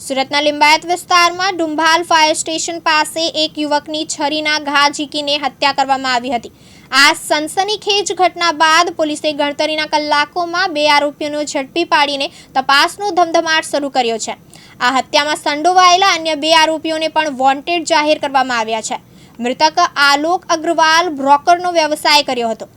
સુરતના લિંબાયત વિસ્તારમાં Dumbhal fire station પાસે એક યુવકની છરીના ઘા ઝીકીને હત્યા કરવામાં આવી હતી. આ સનસનીખેજ ઘટના બાદ પોલીસે ગણતરીના કલાકોમાં બે આરોપીઓને ઝડપી પાડીને તપાસનો ધમધમાટ શરૂ કર્યો છે. આ હત્યામાં સંડોવાયેલા અન્ય બે આરોપીઓને પણ વોન્ટેડ જાહેર કરવામાં આવ્યા છે. મૃતક આલોક અગ્રવાલ બ્રોકરનો વ્યવસાય કર્યો હતો.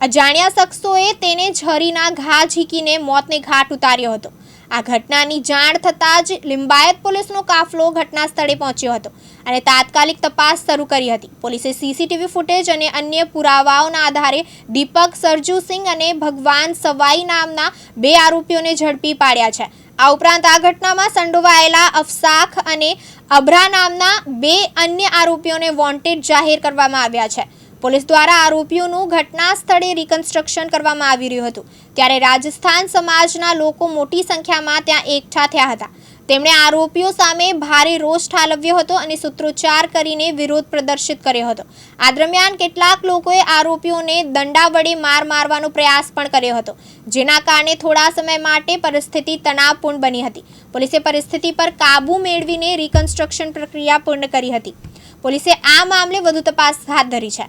અજાણ્યા શખ્સોએ તેને છરીના ઘા ઝીકીને મોતને ઘાટ ઉતાર્યો હતો. આ ઘટનાની જાણ થતાં જ લિંબાયત પોલીસનો કાફલો ઘટના સ્થળે પહોંચ્યો હતો અને તાત્કાલિક તપાસ શરૂ કરી હતી. પોલીસે સીસીટીવી ફૂટેજ અને અન્ય પુરાવાઓના આધારે દીપક સરજુસિંહ અને ભગવાન સવાઈ નામના બે આરોપીઓને ઝડપી પાડ્યા છે. આ ઉપરાંત આ ઘટનામાં સંડોવાયેલા અફસાખ અને અભરા નામના બે અન્ય આરોપીઓને વોન્ટેડ જાહેર કરવામાં આવ્યા છે. પોલીસ દ્વારા આરોપીઓનું ઘટના સ્થળે રિકન્સ્ટ્રક્શન કરવામાં આવી રહ્યું હતું. ત્યારે રાજસ્થાન સમાજના લોકો મોટી સંખ્યામાં ત્યાં એકઠા થયા હતા. તેમણે આરોપીઓ સામે ભારે રોષ ઠાલવ્યો હતો અને સૂત્રોચ્ચાર કરીને વિરોધ પ્રદર્શિત કર્યો હતો. આ દરમિયાન કેટલાક લોકોએ આરોપીઓને દંડા વડે માર મારવાનો પ્રયાસ પણ કર્યો હતો, જેના કારણે થોડા સમય માટે પરિસ્થિતિ તણાવપૂર્ણ બની હતી. પોલીસે પરિસ્થિતિ પર કાબૂ મેળવીને રિકન્સ્ટ્રક્શન પ્રક્રિયા પૂર્ણ કરી હતી. પોલીસે આ મામલે વધુ તપાસ હાથ ધરી છે.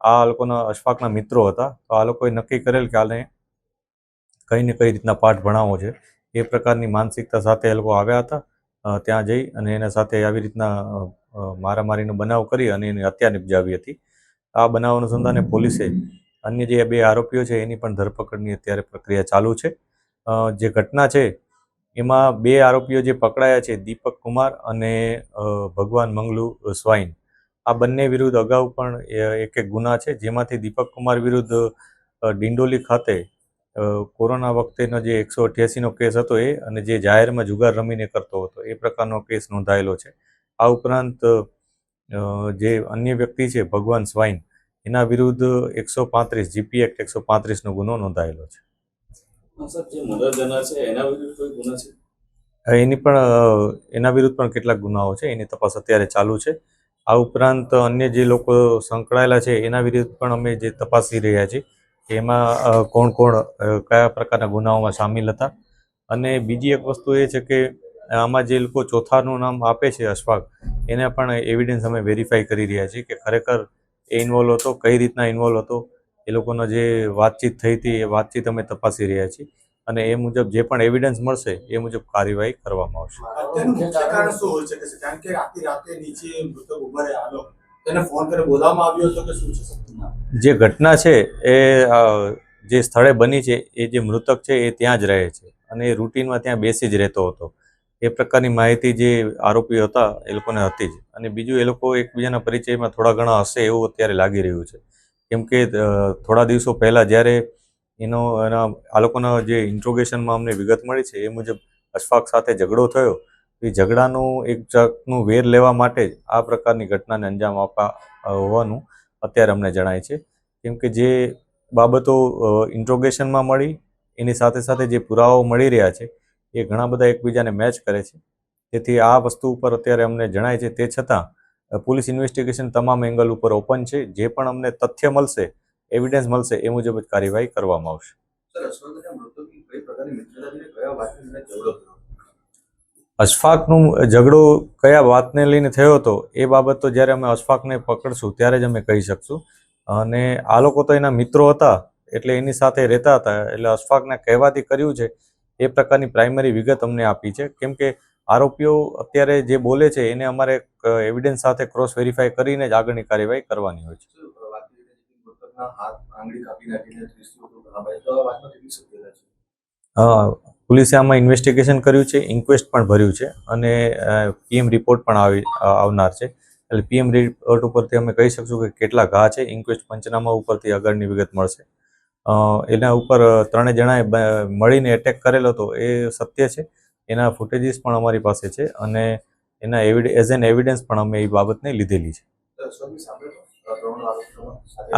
આ લોકોના અશફાકના મિત્રો હતા. તો આ લોકોએ નક્કી કરેલ કે આને કઈ ને કઈ રીતના પાઠ ભણાવવો છે. એ પ્રકારની માનસિકતા સાથે એ લોકો આવ્યા હતા ત્યાં જઈ અને એના સાથે આવી રીતના મારામારીનો બનાવ કરી અને એની હત્યા નિપજાવી હતી. આ બનાવ અનુસંધાને પોલીસે અન્ય જે બે આરોપીઓ છે એની પણ ધરપકડની અત્યારે પ્રક્રિયા ચાલુ છે. જે ઘટના છે, એમાં બે આરોપીઓ જે પકડાયા છે, દીપક કુમાર અને ભગવાન મંગલુ સ્વાઈન. આ બંને વિરુદ્ધ અગાઉ પણ એક એક ગુના છે જેમાંથી દીપક કુમાર વિરુદ્ધ ડિંડોલી ખાતે કોરોના વખતેનો જે એકસો અઠ્યાસીનો કેસ હતો એ અને જે જાહેરમાં જુગાર રમીને કરતો હતો એ પ્રકારનો કેસ નોંધાયેલો છે. આ ઉપરાંત જે અન્ય વ્યક્તિ છે ભગવાન સ્વાઈન એના વિરુદ્ધ એકસો પાંત્રીસ જીપી એક્ટ એકસો પાંત્રીસનો ગુનો નોંધાયેલો છે. એની પણ એના વિરુદ્ધ પણ કેટલાક ગુનાઓ છે એની તપાસ અત્યારે ચાલુ છે. આ ઉપરાંત અન્ય જે લોકો સંકળાયેલા છે, એના વિરુદ્ધ પણ અમે જે તપાસી રહ્યા છીએ એમાં કોણ કોણ કયા પ્રકારના ગુનાઓમાં સામેલ હતા. અને બીજી એક વસ્તુ એ છે કે આમાં જે લોકો ચોથાનું નામ આપે છે અશફાક, એને પણ એવિડન્સ અમે વેરીફાઈ કરી રહ્યા છીએ કે ખરેખર એ ઇન્વોલ્વ હતો, કઈ રીતના ઇન્વોલ્વ હતો, એ લોકોનો જે વાતચીત થઈ હતી એ વાતચીત અમે તપાસી રહ્યા છીએ. અને એ મુજબ જે પણ એવિડન્સ મળશે એ મુજબ કાર્યવાહી કરવામાં આવશે. જે ઘટના છે એ જે સ્થળે બની છે એ જે મૃતક છે એ ત્યાં જ રહે છે અને એ રૂટીનમાં ત્યાં બેસી જ રહેતો હતો. એ પ્રકારની માહિતી જે આરોપીઓ હતા એ લોકોને હતી જ. અને બીજું એ લોકો એકબીજાના પરિચયમાં થોડા ઘણા હશે એવું અત્યારે લાગી રહ્યું છે. કેમ કે થોડા દિવસો પહેલાં જ્યારે એનો, એના, આ લોકોના જે ઇન્ટ્રોગેશનમાં અમને વિગત મળી છે, એ મુજબ અશફાક સાથે ઝઘડો થયો. એ ઝઘડાનું એક જાતનું વેર લેવા માટે જ આ પ્રકારની ઘટનાને અંજામ આપવા હોવાનું અત્યારે અમને જણાય છે. કેમ કે જે બાબતો ઇન્ટ્રોગેશનમાં મળી, એની સાથે સાથે જે પુરાવાઓ મળી રહ્યા છે, એ ઘણા બધા એકબીજાને મેચ કરે છે. તેથી આ વસ્તુ ઉપર અત્યારે અમને જણાય છે. તે છતાં પોલીસ ઇન્વેસ્ટિગેશન તમામ એંગલ ઉપર ઓપન છે. જે પણ અમને તથ્ય મળશે એવિડન્સ મળશે એ મુજબ જ કાર્યવાહી કરવામાં આવશે. અશફાકનું ઝઘડો કયા વાતને લઈને થયો હતો એ બાબત તો જ્યારે અમે અશફાકને પકડશું ત્યારે જ અમે કહી શકશું. અને આ લોકો તો એના મિત્રો હતા એટલે એની સાથે રહેતા હતા એટલે અશફાકને કહેવાથી કર્યું છે એ પ્રકારની પ્રાઇમરી વિગત અમને આપી છે. કેમ કે આરોપીઓ અત્યારે જે બોલે છે એને અમારે એવિડન્સ સાથે ક્રોસ વેરીફાઈ કરીને જ આગળની કાર્યવાહી કરવાની હોય છે. રહ્યા છે કે મૃતકના હાથ આંગળી કાપી નાખીને ત્રીસથી વધુ ઘણા તો આ વાતમાં કેટલી સત્યતા છે? પોલીસે આમાં ઇન્વેસ્ટિગેશન કર્યું છે ઇન્ક્વેસ્ટ પણ ભર્યું છે અને પીએમ રિપોર્ટ પણ આવી આવનાર છે. એટલે પીએમ રિપોર્ટ ઉપરથી અમે કહી શકશું કે કેટલા ઘા છે ઇન્ક્વેસ્ટ પંચનામા ઉપરથી આગળની વિગત મળશે. એના ઉપર ત્રણે જણાએ મળીને એટેક કરેલો હતો એ સત્ય છે. એના ફૂટેજીસ પણ અમારી પાસે છે અને એના એવિડ એઝ એન એવિડન્સ પણ અમે એ બાબતને લીધેલી છે.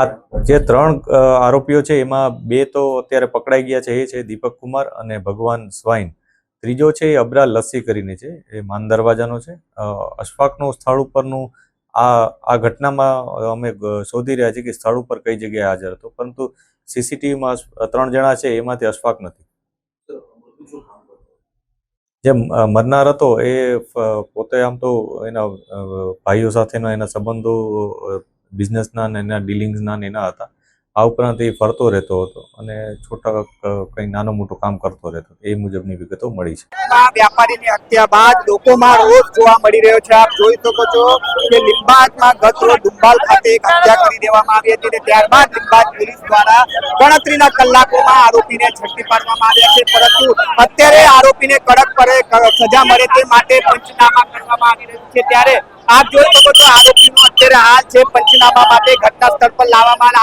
આ જે ત્રણ આરોપીઓ છે, એમાં બે તો અત્યારે પકડાઈ ગયા છે, એ છે દીપક કુમાર અને ભગવાન સ્વાઈન. ત્રીજો છે એ અબરા લસ્સી કરીને છે, એ માન દરવાજાનો છે. અશફાકનું સ્થળ ઉપરનું આ આ ઘટનામાં અમે શોધી રહ્યા છીએ કે સ્થળ ઉપર કઈ જગ્યાએ હાજર હતો, પરંતુ સીસીટીવીમાં ત્રણ જણા છે, એમાંથી અશફાક નથી. જે મરનાર હતો, એ પોતે આમ તો એના ભાઈઓ સાથેના એના સંબંધો બિઝનેસના ને એના ડીલિંગ્સના ને એના હતા. આ ઉપરાંત એ ફરતો રહેતો હતો અને છોટા કંઈ નાનું મોટું કામ કરતો રહેતો એ મુજબની વિગતો મળી છે. આ વ્યાપારીની હત્યા બાદ લોકોમાં રોષ જોવા મળી રહ્યો છે. આપ જોઈ શકો છો કે લીંબાદમાં ગત રોજ ડુંબાલ ખાતે એક હત્યા કરી દેવામાં આવી હતી અને ત્યારબાદ લીંબાદ પોલીસ દ્વારા ગણતરીના કલાકોમાં આરોપીને ઝડપી પાડવામાં આવ્યા છે. પરંતુ અત્યારે આરોપીને કડક પડે સજા મળે તે માટે પંચનામા કરવામાં આવી રહ્યું છે. ત્યારે આપ જોઈ શકો છો, આરોપીનો અત્યારે હાલ છે, પંચનામા માટે ઘટના સ્થળ પર લાવવામાં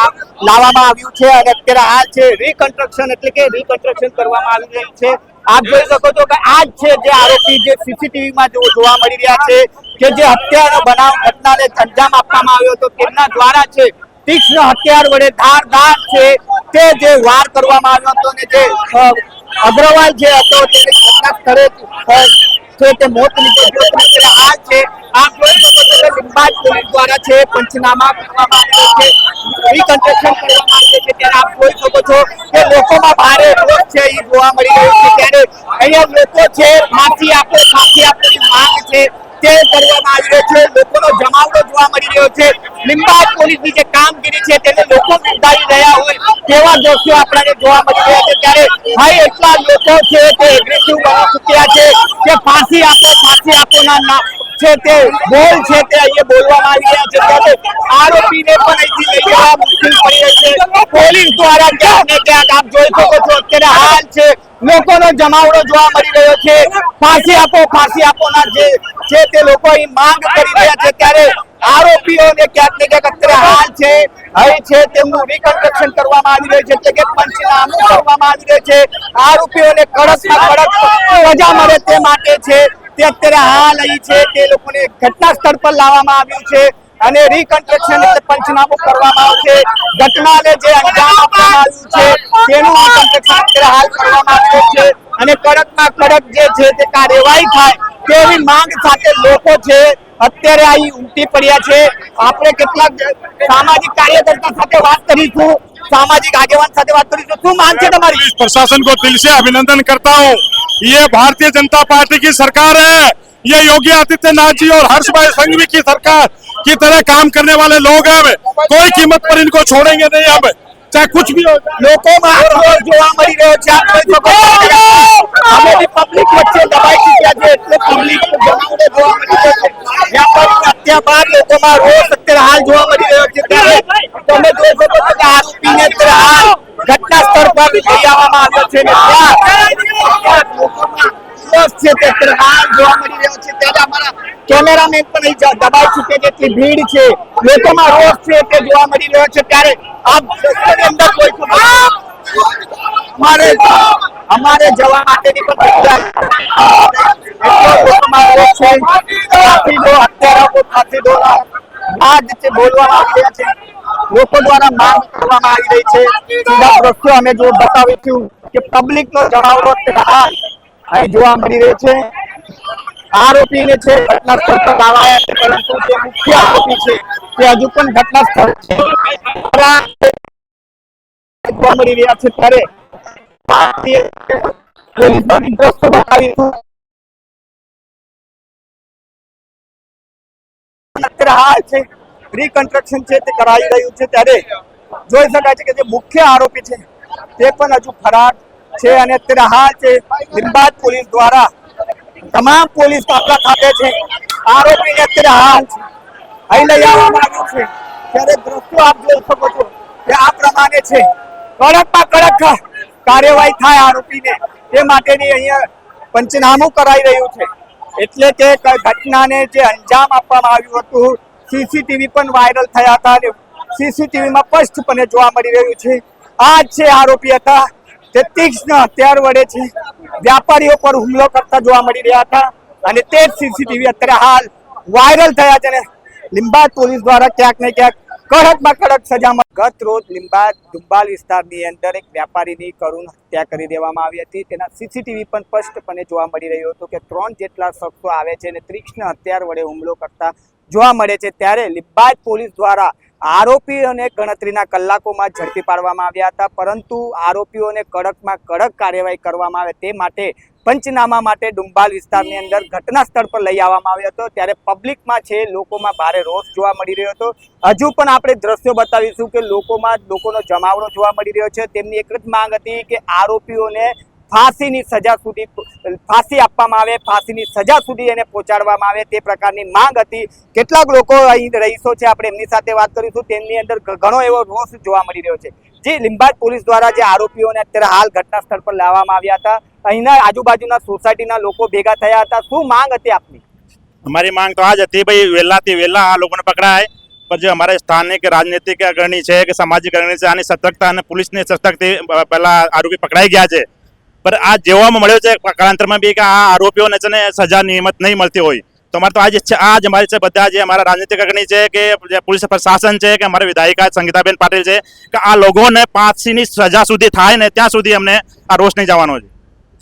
લાવવામાં આવ્યું છે અને અત્યારે હાલ છે રીકન્સ્ટ્રક્શન એટલે કે રીકન્સ્ટ્રક્શન કરવામાં આવી રહ્યું છે. આપ જોઈ શકો છો કે આ છે જે આરોપી જે સીસીટીવી માં જોવા મળી રહ્યા છે કે જે હત્યાનો બનાવ ઘટનાને અંજામ આપવામાં આવ્યો હતો, તેમના દ્વારા છે, તીક્ષ્ણ હથિયાર વડે ધારદાર ધાર છે તે જે વાર કરવામાં આવ્યો હતો અને જે અગ્રવાલ જે હતો, તેને ઘટના સ્થળે છે તે મોત આ છે. આ છો પોલીસ દ્વારા છે, પંચનામા કરવામાં આવ્યો છે રીકન્સ્ટ્રક્શન કરવામાં આવ્યું છે, ત્યારે આપ જોઈ શકો છો કે લોકોમાં ભારે રોષ છે, એ જોવા મળી રહ્યો છે. ત્યારે અહીંયા લોકો છે, માફી આપો ફાંસી આપોની માંગ છે. લોકોનો જમાવડો જોવા મળી રહ્યો છે. લીંબાદ પોલીસની જે કામગીરી છે તેને લોકો બિરદાવી રહ્યા હોય તેવા દ્રશ્યો આપણને જોવા મળી રહ્યા છે. ભાઈ, એટલા લોકો છે કે ફાંસી આપો ફાંસી આપો ના. છે તે, બોલ છે તે અહીંયા બોલવામાં આવી રહ્યા છે. ત્યારે આરોપીને પણ અહીંથી લઈ જવા મુશ્કેલ પડી રહી છે. પોલીસ દ્વારા ક્યાંક ને ક્યાંક આપ જોઈ શકો છો, અત્યારે હાલ છે, લોકોનો જમાવડો જોવા મળી રહ્યો છે. ફાંસી આપો, ફાંસી આપોના જે છે તે લોકો અહીં માંગ કરી રહ્યા છે, ત્યારે આરોપીઓને ક્યાંક ને ક્યાંક અત્યારે હાલ છે, અહીં છે તેમનું રિકન્સ્ટ્રક્શન કરવામાં આવી રહ્યું છે એટલે કે પંચનામું કરવામાં આવી રહ્યું છે. આરોપીઓને કડકમાં કડક સજા મળે તે માટે છે. તે અત્યારે હાલ અહીં છે તે લોકોને ઘટના સ્થળ પર લાવવામાં આવ્યું છે અને રીકન્સ્ટ્રક્શન પંચનામું કરવામાં આવશે. ઘટનાને જે અંજામ આપવામાં આવ્યું છે, તેનું રીકન્સ્ટ્રક્શન અત્યારે હાલ કરવામાં આવ્યું છે. અને કડકમાં કડક જે છે તે કાર્યવાહી થાય તેવી માંગ સાથે લોકો છે, અત્યારે અહીં ઉમટી પડ્યા છે. આપણે કેટલાક સામાજિક કાર્યકર્તા સાથે વાત કરીશું, સામાજિક આગેવાન સાથે વાત કરીશું. શું માંગ છે તમારી? પ્રશાસન કો દિલ સે અભિનંદન કરતા હું. ये भारतीय जनता पार्टी की सरकार है। ये योगी आदित्यनाथ जी और हर्ष भाई संघवी की सरकार की तरह काम करने वाले लोग हैं अब। कोई कीमत पर इनको छोड़ेंगे नहीं अब। चाहे कुछ भी हो, लोगों में जो हमारी ઘટના સ્થળ પર લઈ આવવામાં આવ્યો છે ને ત્યાં છે તે અત્યારે જોવા મળી રહ્યો છે. ત્યારે પણ અહીં છે લોકોમાં આ જ બોલવામાં આવી છે. લોકો દ્વારા માંગ કરવામાં આવી રહી છે સીધા દ્રશ્યો અમે જો બતાવીશું કે પબ્લિક નો જણાવડો તે હાલ અહીં જોવા મળી રહ્યો છે આરોપીને છે ઘટના સ્થળ પર લાવાયા છે પરંતુ જે મુખ્ય આરોપી છે તે હજુ પણ ઘટના સ્થળ છે જોવા મળી રહ્યા છે ત્યારે ભારતીય પોલીસનો દ્રશ્યો બતાવીશું અત્યારે હાલ છે રિકન્સ્ટ્રક્શન છે, તે કરાવી રહ્યું છે ત્યારે જોઈ શકાય છે કે જે મુખ્ય આરોપી છે, તે પણ હજુ ફરાર છે અને અત્યારે હાલ છે લીંબાદ પોલીસ દ્વારા તમામ પોલીસ કાફલા ખાતે છે. આરોપીને અત્યારે હાલ છે, અહીં લઈ આવવામાં આવ્યું છે. ત્યારે દ્રશ્યો આપ જોઈ શકો છો કે આ પ્રમાણે છે. કડકમાં કડક કાર્યવાહી થાય આરોપીને, તે માટેની અહીંયા પંચનામું કરાઈ રહ્યું છે. એટલે ક- ઘટનાને જે અંજામ આપવામાં આવ્યું હતું સીસીટીવી પણ વાયરલ થયા હતા અને સીસીટીવીમાં સ્પષ્ટપણે જોવા મળી રહ્યું છે. આ જ આરોપી હતા, તે તીક્ષ્ણ હથિયાર વડે છે. વ્યાપારીઓ પર હુમલો કરતા જોવા મળી રહ્યા હતા અને તે જ સીસીટીવી અત્યારે હાલ વાયરલ થયા છે લીંબાદ પોલીસ દ્વારા ક્યાંક ને ક્યાંક કડકમાં કડક સજામાં ગત રોજ લીંબાદ દુંબાલ વિસ્તારની અંદર એક વ્યાપારીની કરુણ હત્યા કરી દેવામાં આવી હતી. તેના સીસીટીવી પણ સ્પષ્ટપણે જોવા મળી રહ્યું હતું કે ત્રણ જેટલા શખ્સો આવે છે અને તીક્ષ્ણ હથિયાર વડે હુમલો કરતા જોવા મળે છે ત્યારે લીંબાદ પોલીસ દ્વારા આરોપીઓને ગણતરીના કલાકોમાં ઝડપી પાડવામાં આવ્યા હતા. પરંતુ આરોપીઓને કડકમાં કડક કાર્યવાહી કરવામાં આવે તે માટે પંચનામા માટે ડુંબાલ વિસ્તારની અંદર ઘટના સ્થળ પર લઈ આવવામાં આવ્યો હતો. ત્યારે પબ્લિકમાં છે, લોકોમાં ભારે રોષ જોવા મળી રહ્યો હતો. હજુ પણ આપણે દ્રશ્યો બતાવીશું કે લોકોમાં લોકોનો જમાવડો જોવા મળી રહ્યો છે. તેમની એક જ માંગ હતી કે આરોપીઓને ફાંસીની સજા સુધી ફાંસી આપવામાં આવે ફાંસીની સજા સુધી એને પહોંચાડવામાં આવે તે પ્રકારની માંગ હતી કેટલાક લોકો અહીં રહીશો છે આપણે એમની સાથે વાત કરીશું તેમની અંદર ઘ- ઘણો એવો રોષ જોવા મળી રહ્યો છે જે લીંબાદ પોલીસ દ્વારા જે આરોપીઓને અત્યારે હાલ ઘટના સ્થળ પર લાવવામાં આવ્યા હતા અહીંના આજુબાજુના સોસાયટીના લોકો ભેગા થયા હતા શું માંગ હતી આપની हमारी मांग तो आज હતી ભાઈ વહેલાથી વહેલા આ લોકોને પકડાય પણ જે અમારે સ્થાનિક રાજનીતિક અગ્રણી છે કે સામાજિક અગ્રણી છે આની સતર્કતા અને પોલીસની સતર્કથી પહેલા આરોપી પકડાઈ ગયા છે પણ આ જોવામાં મળ્યો છે, કાળાંતરમાં બી કે આ આરોપીઓને છે ને સજા નિયમિત નહીં મળતી હોય. તો અમારે તો આજ છે આજ અમારી છે, બધા જે અમારા રાજનીતિક અગ્રણી છે કે જે પોલીસ પ્રશાસન છે કે અમારા વિધાયિકા સંગીતાબેન પાટીલ છે કે આ લોકોને પાંચસીની સજા સુધી થાય ને ત્યાં સુધી અમને આ રોષ નહીં જવાનો છે.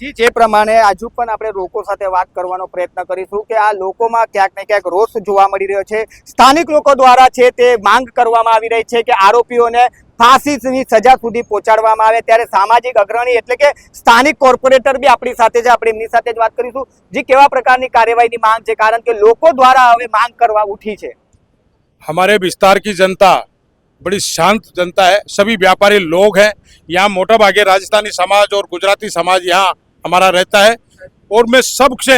જી, જે પ્રમાણે હજુ પણ આપણે લોકો સાથે વાત કરવાનો પ્રયત્ન કરીશું કે આ લોકોમાં ક્યાંક ને ક્યાંક રોષ જોવા મળી રહ્યો છે. સ્થાનિક લોકો દ્વારા છે તે માંગ કરવામાં આવી રહી છે કે આરોપીઓને ફાંસીની સજા સુધી પહોંચાડવામાં આવે ત્યારે સામાજિક અગ્રણી એટલે કે સ્થાનિક કોર્પોરેટર બી આપણી સાથે છે આપણે એમની સાથે જ વાત કરીશું જે કેવા પ્રકારની કાર્યવાહીની માંગ છે કારણ કે લોકો દ્વારા હવે માંગ કરવા ઉઠી છે हमारे विस्तार की जनता बड़ी शांत जनता है सभी व्यापारी लोग हैं यहाँ मोटा भागे राजस्थानी समाज और गुजराती समाज यहाँ हमारा रहता है और मैं सबसे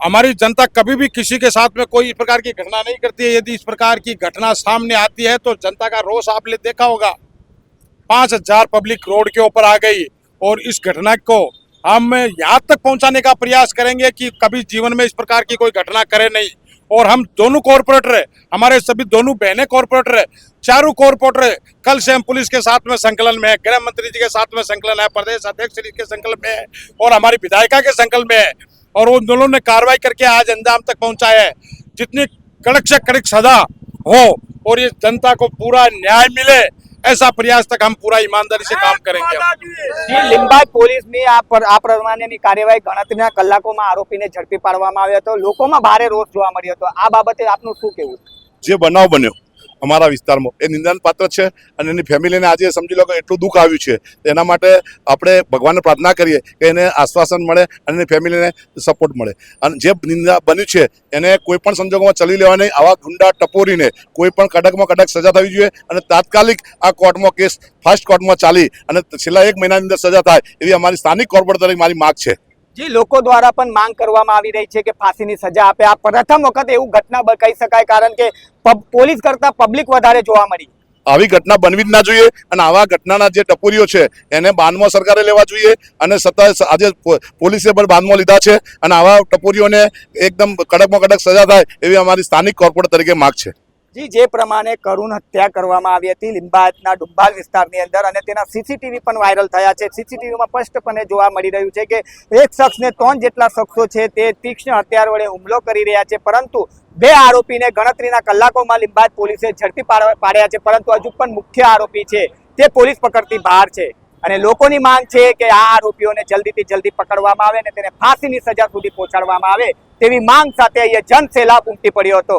हमारी जनता कभी भी किसी के साथ में कोई इस प्रकार की घटना नहीं करती है। यदि इस प्रकार की घटना सामने आती है तो जनता का रोष आपने देखा होगा। पाँच हज़ार पब्लिक रोड के ऊपर आ गई और इस घटना को हम यहाँ तक पहुँचाने का प्रयास करेंगे कि कभी जीवन में इस प्रकार की कोई घटना करे नहीं। और हम दोनों कॉरपोरेटर है हमारे सभी दोनों बहनें कॉरपोरेटर है चारों कॉरपोरेटर कल से हम पुलिस के साथ में संकलन में है, गृह मंत्री जी के साथ में संकलन है, प्रदेश अध्यक्ष जी के संकलन में है और हमारी विधायिका के संकलन में है। और उन दोनों ने कार्रवाई करके आज अंजाम तक पहुंचाया है जितनी कड़क से कड़क सजा हो और ये जनता को पूरा न्याय मिले ऐसा प्रयास तक हम पूरा ईमानदारी से काम करेंगे જે લીંબાદ પોલીસની આ પર- આ પ્રમાણેની કાર્યવાહી ગણતરીના કલાકોમાં આરોપીને ઝડપી પાડવામાં આવ્યો હતો લોકોમાં ભારે રોષ જોવા મળ્યો હતો આ બાબતે આપનું શું કહેવું જે બનાવ બન્યો અમારા વિસ્તારમાં. એ નિંદન પાત્ર છે અને એની ફેમિલીને આજે સમજી લો કે એટલું દુઃખ આવ્યું છે. એના માટે આપણે ભગવાનને પ્રાર્થના કરીએ કે એને આશ્વાસન મળે અને એની ફેમિલીને સપોર્ટ મળે. અને જે નિંદા બન્યું છે, એને કોઈ પણ સંજોગોમાં ચલી લેવા નહીં. આવા ગુંડા ટપોરીને કોઈ પણ કડકમાં કડક સજા થવી જોઈએ અને તાત્કાલિક આ કોર્ટમાં કેસ, ફાસ્ટ કોર્ટમાં ચાલી અને છેલ્લા એક મહિનાની અંદર સજા થાય એવી અમારી સ્થાનિક કોર્પોરેટ મારી માગ છે. જે લોકો દ્વારા પણ માંગ કરવામાં આવી રહી છે કે ફાંસીની સજા આપે. આ પ્રથમ વખત એવું ઘટના કહી શકાય કારણ કે પોલીસ કરતા પબ્લિક વધારે જોવા મળી. આવી ઘટના બનવી જ ના જોઈએ અને આવા ઘટનાના જે ટપુરીઓ છે એને બાનમાં સરકારે લેવા જોઈએ અને સત્તા આજે પોલીસે પણ બાનમાં લીધા છે અને આવા ટપુરીઓને એકદમ કડકમાં કડક સજા થાય એવી અમારી સ્થાનિક કોર્પોરેટ તરીકે માગ છે. જી, જે પ્રમાણે કરુણ હત્યા કરવામાં આવી હતી, લિંબાયતના ડુંબાલ વિસ્તારની અંદર અને તેના સીસીટીવી પણ વાયરલ થયા છે. સીસીટીવીમાં સ્પષ્ટપણે જોવા મળી રહ્યું છે કે એક શખ્સને ત્રણ જેટલા શખ્સો છે તે તીક્ષ્ણ હથિયાર વડે હુમલો કરી રહ્યા છે, પરંતુ બે આરોપીને ગણતરીના કલાકોમાં લિંબાયત પોલીસે ઝડપી પાડ- પાડ્યા છે, પરંતુ હજુ પણ મુખ્ય આરોપી છે તે પોલીસ પકડતી બહાર છે. અને લોકોની માંગ છે કે આ આરોપીઓને જલ્દીથી જલ્દી પકડવામાં આવે અને તેને ફાંસીની સજા સુધી પહોંચાડવામાં આવે તેવી માંગ સાથે અહીંયા જનસેલાબ ઉમટી પડ્યો હતો.